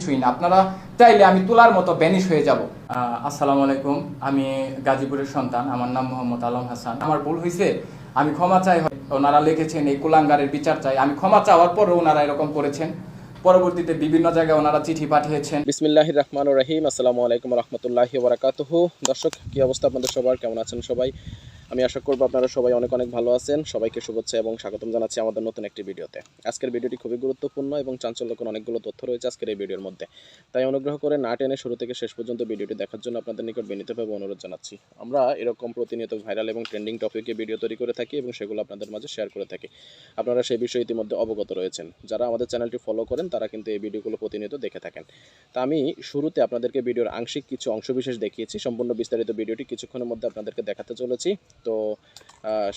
কিছুই না। আপনারা চাইলে আমি তুলার মতো ব্যানিশ হয়ে যাব। আসসালামু আলাইকুম। আমি গাজীপুরের সন্তান। আমার নাম মোহাম্মদ আলম হাসান। আমার ভুল হয়েছে আমি ক্ষমা চাই ওনারা লিখেছেন, এই কুলাঙ্গারের বিচার চাই। আমি ক্ষমা চাওয়ার পরও ওনারা এরকম করেছেন। পরবর্তীতে বিভিন্ন জায়গায় ওনারা চিঠি পাঠিয়েছেন। বিসমিল্লাহির রহমান রহিম। আসসালামু আলাইকুম রহমতুল্লাহি বারাকাতুহু। দর্শক, কি অবস্থা আপনাদের সবার? কেমন আছেন সবাই? আমি আশা করব আপনারা সবাই অনেক অনেক ভালো আছেন। সবাইকে শুভেচ্ছা এবং স্বাগতম জানাচ্ছি আমাদের নতুন একটি ভিডিওতে। আজকের ভিডিওটি খুবই গুরুত্বপূর্ণ এবং চাঞ্চল্যকর অনেকগুলো তথ্য রয়েছে আজকের এই ভিডিওর মধ্যে। তাই অনুগ্রহ করে না টেনে শুরু থেকে শেষ পর্যন্ত ভিডিওটি দেখার জন্য আপনাদের নিকট বিনীতভাবে অনুরোধ জানাচ্ছি। আমরা এরকম প্রতিনিয়ত ভাইরাল এবং ট্রেন্ডিং টপিকে ভিডিও তৈরি করে থাকি এবং সেগুলো আপনাদের মাঝে শেয়ার করে থাকি। আপনারা সেই বিষয়ে ইতিমধ্যে অবগত রয়েছেন। যারা আমাদের চ্যানেলটি ফলো করেন, তারা কিন্তু এই ভিডিওগুলো প্রতিনিয়ত দেখে থাকেন। তা আমি শুরুতে আপনাদেরকে ভিডিওর আংশিক কিছু অংশবিশেষ দেখিয়েছি। সম্পূর্ণ বিস্তারিত ভিডিওটি কিছুক্ষণের মধ্যে আপনাদেরকে দেখাতে চলেছি। তো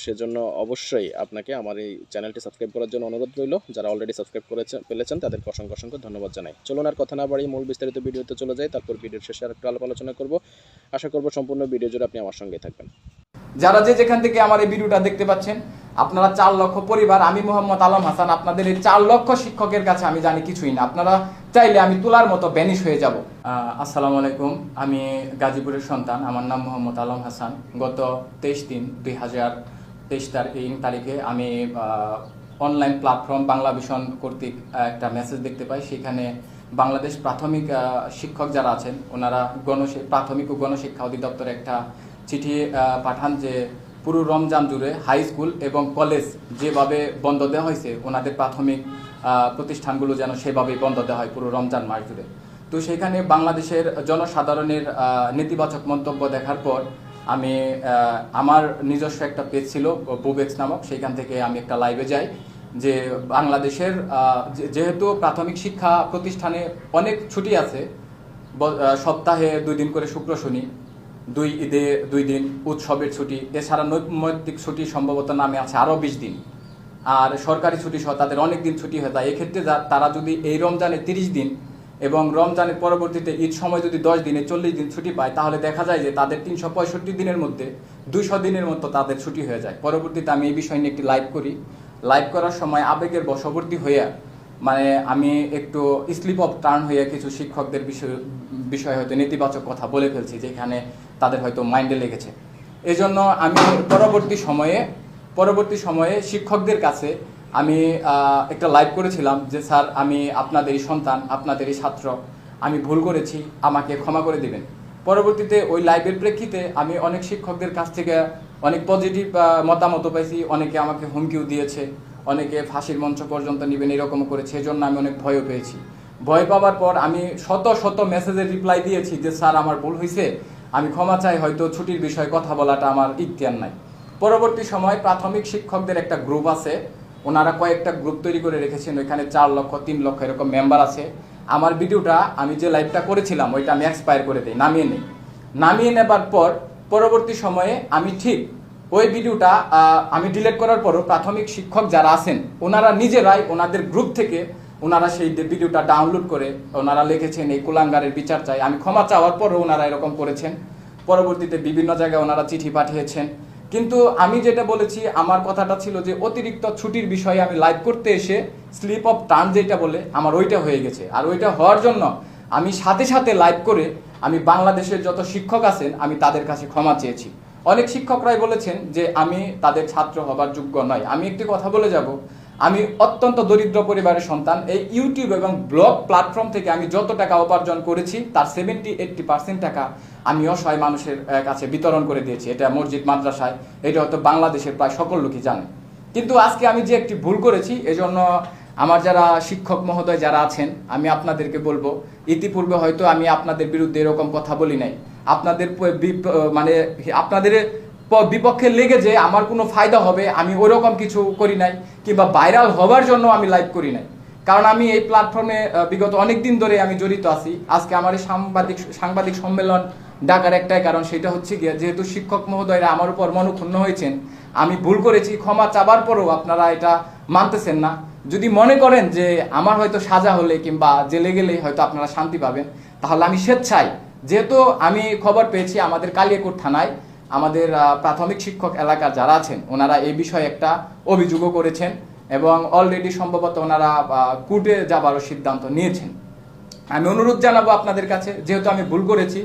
সেজন্য অবশ্যই আপনাকে আমার এই চ্যানেলটি সাবস্ক্রাইব করার জন্য অনুরোধ রইল। যারা অলরেডি সাবস্ক্রাইব করেছে ফেলেছেন তাদেরকে অসংখ্য অসংখ্য ধন্যবাদ জানাই। চলুন আর কথা না বাড়ি মূল বিস্তারিত ভিডিওতে চলে যাই। তারপর ভিডিওর শেষে আর একটু আলাপ আলোচনা করব। আশা করব সম্পূর্ণ ভিডিও জুড়ে আপনি আমার সঙ্গে থাকবেন। যারা যে যেখান থেকে আমার এই ভিডিওটা দেখতে পাচ্ছেন আপনারা চার লক্ষ পরিবার, আমি মোহাম্মদ আলম হাসান, আপনাদের এই চার লক্ষ শিক্ষকের কাছে আমি জানি কিছুই না। আপনারা চাইলে আমি তুলার মতো ব্যানিশ হয়ে যাব। আসসালামু আলাইকুম, আমি গাজীপুরের সন্তান, আমার নাম মোহাম্মদ আলম হাসান। গত তেইশ তিন দুই হাজার তেইশ তারিখে আমি অনলাইন প্ল্যাটফর্ম বাংলা ভিশন কর্তৃক একটা মেসেজ দেখতে পাই। সেখানে বাংলাদেশ প্রাথমিক শিক্ষক যারা আছেন, ওনারা গণ প্রাথমিক ও গণশিক্ষা অধিদপ্তরে একটা চিঠি পাঠান যে পুরো রমজান জুড়ে হাই স্কুল এবং কলেজ যেভাবে বন্ধ দেওয়া হয়েছে, ওনাদের প্রাথমিক প্রতিষ্ঠানগুলো যেন সেভাবেই বন্ধ দেওয়া হয় পুরো রমজান মাস জুড়ে। তো সেখানে বাংলাদেশের জনসাধারণের নেতিবাচক মন্তব্য দেখার পর আমি আমার নিজস্ব একটা পেজ ছিল বুবেক্স নামক, সেইখান থেকে আমি একটা লাইভে যাই, যে বাংলাদেশের যেহেতু প্রাথমিক শিক্ষা প্রতিষ্ঠানে অনেক ছুটি আছে সপ্তাহে দুই দিন করে শুক্র শনি দুই ঈদে দুই দিন উৎসবের ছুটি। এছাড়া নৈমিত্তিক ছুটি সম্ভবত নামে আছে আরও বিশ দিন। আর সরকারি ছুটি সহ তাদের অনেক দিন ছুটি হয়ে যায়। এক্ষেত্রে তারা যদি এই রমজানে তিরিশ দিন এবং রমজানের পরবর্তীতে ঈদ সময় যদি দশ দিনে চল্লিশ দিন ছুটি পায়, তাহলে দেখা যায় যে তাদের তিনশো পঁয়ষট্টি দিনের মধ্যে দুইশো দিনের মতো তাদের ছুটি হয়ে যায়। পরবর্তীতে আমি এই বিষয় নিয়ে একটি লাইভ করি। লাইভ করার সময় আবেগের বশবর্তী হইয়া মানে আমি একটু স্লিপ অফ টার্ন হইয়া কিছু শিক্ষকদের বিষয়, বিষয়ে হয়তো নেতিবাচক কথা বলে ফেলছি, যেখানে তাদের হয়তো মাইন্ডে লেগেছে। এজন্য আমি পরবর্তী সময়ে পরবর্তী সময়ে শিক্ষকদের কাছে আমি একটা লাইভ করেছিলাম যে, স্যার, আমি আপনাদেরই সন্তান, আপনাদেরই ছাত্র, আমি ভুল করেছি, আমাকে ক্ষমা করে দিবেন। পরবর্তীতে ওই লাইভের প্রেক্ষিতে আমি অনেক শিক্ষকদের কাছ থেকে অনেক পজিটিভ মতামত পাইছি। অনেকে আমাকে হুমকিও দিয়েছে, অনেকে ফাঁসির মঞ্চ পর্যন্ত নেবেন এরকম করেছে। এজন্য আমি অনেক ভয়ও পেয়েছি। ভয় পাওয়ার পর আমি শত শত মেসেজের রিপ্লাই দিয়েছি যে, স্যার, আমার ভুল হয়েছে আমি ক্ষমা চাই, হয়তো ছুটির বিষয়ে কথা বলাটা আমার ইখতিয়ার নাই। পরবর্তী সময় প্রাথমিক শিক্ষকদের একটা গ্রুপ আছে, ওনারা কয়েকটা গ্রুপ তৈরি করে রেখেছেন, ওইখানে চার লক্ষ, তিন লক্ষ এরকম মেম্বার আছে। আমার ভিডিওটা আমি যে লাইভটা করেছিলাম, ওইটা আমি এক্সপায়ার করে দিই, নামিয়ে নিই। নামিয়ে নেবার পর পরবর্তী সময়ে আমি ঠিক ওই ভিডিওটা আমি ডিলিট করার পরও প্রাথমিক শিক্ষক যারা আছেন, ওনারা নিজেরাই ওনাদের গ্রুপ থেকে ওনারা সেই ভিডিওটা ডাউনলোড করে ওনারা লিখেছেন, এই কুলাঙ্গারের বিচার চাই। আমি ক্ষমা চাওয়ার পরও ওনারা এরকম করেছেন। পরবর্তীতে বিভিন্ন জায়গায় ওনারা চিঠি পাঠিয়েছেন। কিন্তু আমি যেটা বলেছি, আমার কথাটা ছিল যে অতিরিক্ত ছুটির বিষয়ে আমি লাইভ করতে এসে স্লিপ অফ টার্ন যেটা বলে, আমার ওইটা হয়ে গেছে। আর ওইটা হওয়ার জন্য আমি সাথে সাথে লাইভ করে আমি বাংলাদেশের যত শিক্ষক আছেন, আমি তাদের কাছে ক্ষমা চেয়েছি। অনেক শিক্ষকরাই বলেছেন যে, আমি তাদের ছাত্র হবার যোগ্য নয়। আমি একটি কথা বলে যাব আমি অত্যন্ত দরিদ্র পরিবারের সন্তান। এই ইউটিউব এবং ব্লগ প্ল্যাটফর্ম থেকে আমি যত টাকা উপার্জন করেছি, তার সেভেন্টি এইটটি পার্সেন্ট টাকা আমি অসহায় মানুষের কাছে বিতরণ করে দিয়েছি। এটা মসজিদ, মাদ্রাসায়, এটা হয়তো বাংলাদেশের প্রায় সকল লোকই জানে। কিন্তু আজকে আমি যে একটি ভুল করেছি, এজন্য আমার যারা শিক্ষক মহোদয় যারা আছেন, আমি আপনাদেরকে বলব, ইতিপূর্বে হয়তো আমি আপনাদের বিরুদ্ধে এরকম কথা বলি নাই। আপনাদের মানে আপনাদের বিপক্ষে লেগে যে আমার কোনো ফায়দা হবে, আমি ওরকম কিছু করি নাই, কিংবা ভাইরাল হবার জন্য আমি লাইভ করি নাই। কারণ আমি এই প্ল্যাটফর্মে বিগত অনেক দিন ধরে আমি জড়িত আছি। আজকে আমার সাংবাদিক সাংবাদিক সম্মেলন ডাকার একটাই কারণ, সেটা হচ্ছে গিয়ে যেহেতু শিক্ষক মহোদয়রা আমার উপর মনক্ষুণ্ণ হয়েছেন, আমি ভুল করেছি, ক্ষমা চাবার পরেও আপনারা এটা মানতেছেন না। যদি মনে করেন যে আমার হয়তো সাজা হলে কিংবা জেলে গেলে হয়তো আপনারা শান্তি পাবেন, তাহলে আমি স্বেচ্ছায়, যেহেতু আমি খবর পেয়েছি আমাদের কালিয়াকুট থানায় আমাদের প্রাথমিক শিক্ষক এলাকার যারা আছেন, ওনারা এই বিষয়ে একটা অভিযোগও করেছেন এবং অলরেডি সম্ভবত ওনারা কোর্টে যাবারও সিদ্ধান্ত নিয়েছেন। আমি অনুরোধ জানাব আপনাদের কাছে, যেহেতু আমি ভুল করেছি,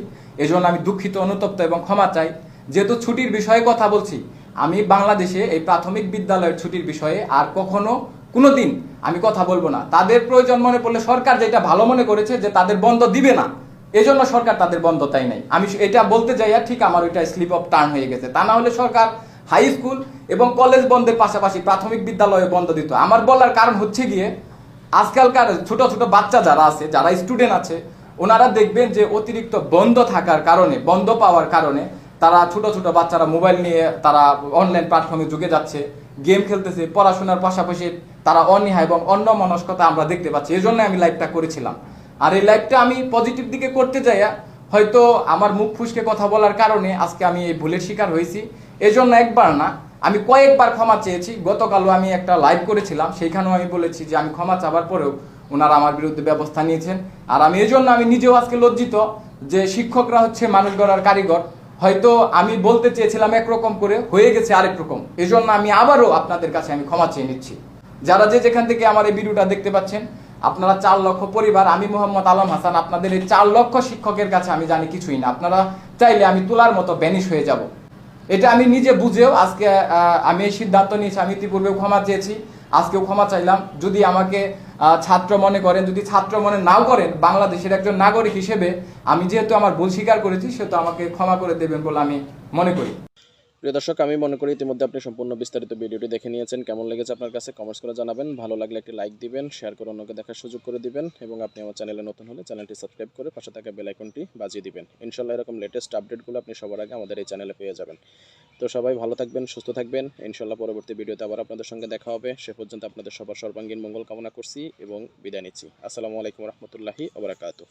এজন্য আমি দুঃখিত, অনুতপ্ত এবং ক্ষমা চাই। যেহেতু ছুটির বিষয়ে কথা বলছি, আমি বাংলাদেশে এই প্রাথমিক বিদ্যালয়ের ছুটির বিষয়ে আর কখনো কোনোদিন আমি কথা বলব না। তাদের প্রয়োজন মনে পড়লে সরকার যেটা ভালো মনে করেছে যে তাদের বন্ধ দিবে না। এজন্য সরকার তাদের বন্ধ তাই নাই। আমি এটা বলতে যাই আর ঠিক আমার ওইটা স্লিপ অফ টার্ন হয়ে গেছে। তা না হলে সরকার হাই স্কুল এবং কলেজ বন্ধের পাশাপাশি প্রাথমিক বিদ্যালয়ে বন্ধ দিত। আমার বলার কারণ হচ্ছে গিয়ে, আজকালকার ছোট ছোট বাচ্চা যারা আছে, যারা স্টুডেন্ট আছে, ওনারা দেখবেন যে অতিরিক্ত বন্ধ থাকার কারণে, বন্ধ পাওয়ার কারণে তারা ছোট ছোট বাচ্চারা মোবাইল নিয়ে তারা অনলাইন প্ল্যাটফর্মে ঢুকে যাচ্ছে গেম খেলতেছে, পড়াশোনার পাশাপাশি তারা অনীহা এবং অন্য মনস্কতা আমরা দেখতে পাচ্ছি। এই জন্য আমি লাইভটা করেছিলাম। আর এই লাইভটা আমি পজিটিভ দিকে করতে যাইয়া হয়তো আমার মুখ ফুসকে কথা বলার কারণে আজকে আমি এই ভুলের শিকার হয়েছি। এজন্য একবার না, আমি কয়েকবার ক্ষমা চেয়েছি। গতকালও আমি একটা লাইভ করেছিলাম, সেইখানেও আমি বলেছি যে আমি ক্ষমা চাবার পরেও ওনারা আমার বিরুদ্ধে ব্যবস্থা নিয়েছেন। আর আমি এই জন্য আমি নিজেও আজকে লজ্জিত যে শিক্ষকরা হচ্ছে মানুষ গড়ার কারিগর। হয়তো আমি বলতে চেয়েছিলাম একরকম করে, হয়ে গেছে আরেক রকম। এই আমি আবারও আপনাদের কাছে আমি ক্ষমা চেয়ে নিচ্ছি। যারা যে যেখান থেকে আমার এই ভিডিওটা দেখতে পাচ্ছেন আপনারা চার লক্ষ পরিবার, আমি মোহাম্মদ আলম হাসান, আপনাদের এই চার লক্ষ শিক্ষকের কাছে আমি জানি কিছুই না। আপনারা চাইলে আমি তুলার মতো ব্যানিশ হয়ে যাব। এটা আমি নিজে বুঝেও আজকে আমি এই সিদ্ধান্ত নিয়েছি, আমি ইতিপূর্বেও ক্ষমা চেয়েছি, আজকেও ক্ষমা চাইলাম। যদি আমাকে ছাত্র মনে করেন, যদি ছাত্র মনে নাও করেন, বাংলাদেশের একজন নাগরিক হিসেবে আমি যেহেতু আমার ভুল স্বীকার করেছি সেহেতু আমাকে ক্ষমা করে দেবেন বলে আমি মনে করি। প্রিয় দর্শক, আমি মনে করি ইতিমধ্যে আপনি সম্পূর্ণ বিস্তারিত ভিডিওটি দেখে নিয়েছেন। কেমন লেগেছে আপনার কাছে কমেন্টস করে জানাবেন। ভালো লাগলে একটি লাইক দিবেন শেয়ার করে অন্যকে দেখার সুযোগ করে দিবেন এবং আপনি আমার চ্যানেলে নতুন হলে চ্যানেলটি সাবস্ক্রাইব করে পাশে থাকা বেল আইকনটি বাজিয়ে দিবেন। ইনশাল্লাহ এরকম লেটেস্ট আপডেটগুলো আপনি সবার আগে আমাদের এই চ্যানেলে পেয়ে যাবেন। তো সবাই ভালো থাকবেন, সুস্থ থাকবেন। ইনশাল্লাহ পরবর্তী ভিডিওতে আবার আপনাদের সঙ্গে দেখা হবে। সে পর্যন্ত আপনাদের সবার সর্বাঙ্গীন মঙ্গল কামনা করছি এবং বিদায় নিচ্ছি। আসসালামু আলাইকুম রহমতুল্লাহি আবরাকাতু